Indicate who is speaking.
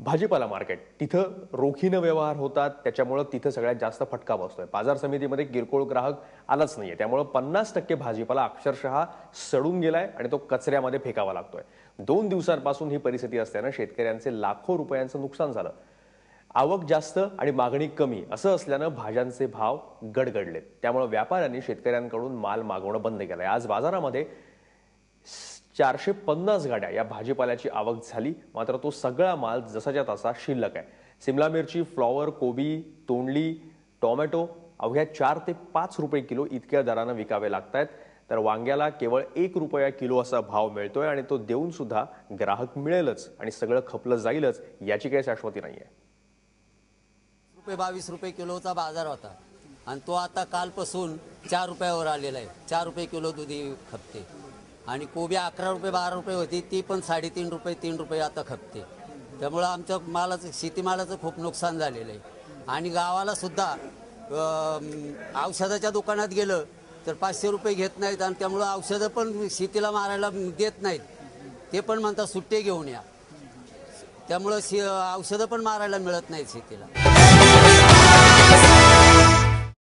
Speaker 1: भाजीपाला मार्केट. तिथं रोखीनं व्यवहार होतात त्याच्यामुळं तिथं सगळ्यात जास्त फटका बसतोय. बाजार समितीमध्ये किरकोळ ग्राहक आलाच नाहीये. त्यामुळं पन्नास टक्के भाजीपाला अक्षरशः सडून गेलाय आणि तो कचऱ्यामध्ये फेकावा लागतोय. दोन दिवसांपासून ही परिस्थिती असल्यानं शेतकऱ्यांचे लाखो रुपयांचं नुकसान झालं. आवक जास्त आणि मागणी कमी असं असल्यानं भाज्यांचे भाव गडगडलेत. त्यामुळे व्यापाऱ्यांनी शेतकऱ्यांकडून माल मागवणं बंद केलंय. आज बाजारामध्ये चारशे पन्नास गाड्या या भाजीपाल्याची आवक झाली. मात्र तो सगळा माल जसाच्या तसा शिल्लक आहे. सिमला मिरची फ्लॉवर कोबी तोंडली टोमॅटो अवघ्या चार ते पाच रुपये किलो इतक्या दरानं विकावे लागतायत. तर वांग्याला केवळ एक रुपया किलो असा भाव मिळतोय आणि तो देऊन सुद्धा ग्राहक मिळेलच आणि सगळं खपलं जाईलच याची काही शाश्वती आहे
Speaker 2: रुपये बावीस रुपये किलोचा बाजार होता. आणि तो आता कालपासून चार रुपयावर आलेला आहे. चार रुपये किलो दुधी खपते. आणि कोबी अकरा रुपये बारा रुपये होती ती पण साडेतीन रुपये तीन रुपये आता खपते. त्यामुळं आमच्या मालाचं शेतीमालाचं खूप नुकसान झालेलं आहे. आणि गावाला सुद्धा औषधाच्या दुकानात गेलं तर पाचशे रुपये घेत नाहीत आणि त्यामुळं औषधं पण शेतीला मारायला देत नाहीत. ते पण म्हणतात सुट्टे घेऊन या. त्यामुळं शे औषधं पण मारायला मिळत नाहीत शेतीला.